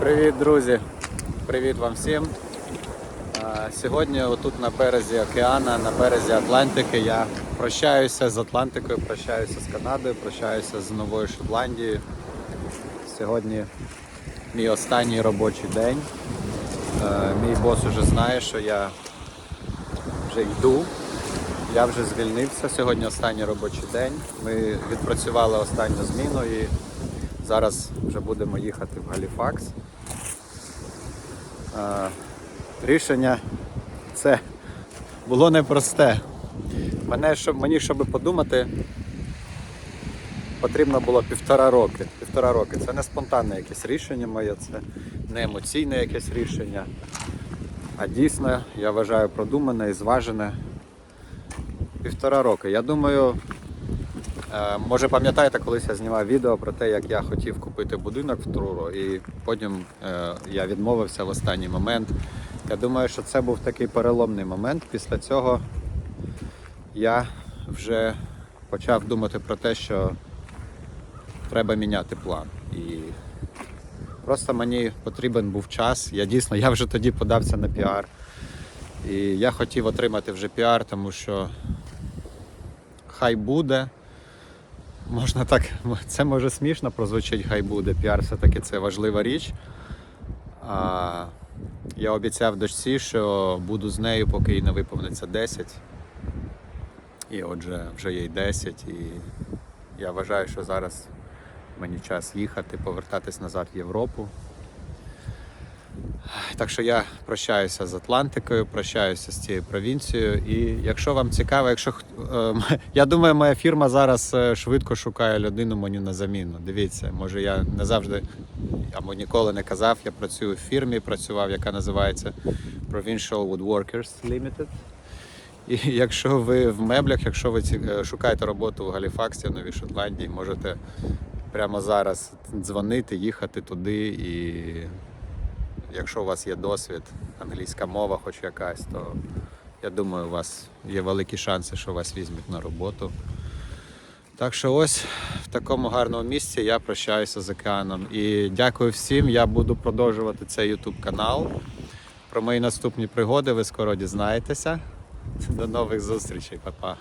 Привіт, друзі! Привіт вам всім! Сьогодні отут на березі океана, на березі Атлантики я прощаюся з Атлантикою, прощаюся з Канадою, прощаюся з Новою Шотландією. Сьогодні мій останній робочий день. Мій бос уже знає, що я вже йду. Я вже звільнився. Сьогодні останній робочий день. Ми відпрацювали останню зміну і зараз вже будемо їхати в Галіфакс. Е, Рішення це було непросте. Мене, щоб, мені, щоб подумати, потрібно було півтора роки. Півтора роки. Це не спонтанне якесь рішення моє, це не емоційне якесь рішення. А дійсно, я вважаю, продумане і зважене. Півтора роки. Я думаю, може пам'ятаєте, колись я знімав відео про те, як я хотів купити будинок в Труро, і потім е, я відмовився в останній момент. Я думаю, що це був такий переломний момент. Після цього я вже почав думати про те, що треба міняти план. І просто мені потрібен був час. Я дійсно, я вже тоді подався на піар. І я хотів отримати вже піар, тому що хай буде. Можна так, це може смішно прозвучить, хай буде. Піар все-таки це важлива річ. А, я обіцяв дочці, що буду з нею, поки їй не виповниться 10. І отже, вже їй 10. І я вважаю, що зараз мені час їхати, повертатись назад в Європу. Так що я прощаюся з Атлантикою, прощаюся з цією провінцією. І якщо вам цікаво, якщо е, я думаю, моя фірма зараз е, швидко шукає людину мені на заміну. Дивіться, може я не завжди або ніколи не казав. Я працюю в фірмі, працював, яка називається Provincial Woodworkers Limited. І якщо ви в меблях, якщо ви е, шукаєте роботу в Галіфаксі, в Новій Шотландії, можете прямо зараз дзвонити, їхати туди і якщо у вас є досвід, англійська мова, хоч якась, то я думаю, у вас є великі шанси, що вас візьмуть на роботу. Так що ось в такому гарному місці я прощаюся з океаном. І дякую всім. Я буду продовжувати цей YouTube канал. Про мої наступні пригоди ви скоро дізнаєтеся. До нових зустрічей, Па-па.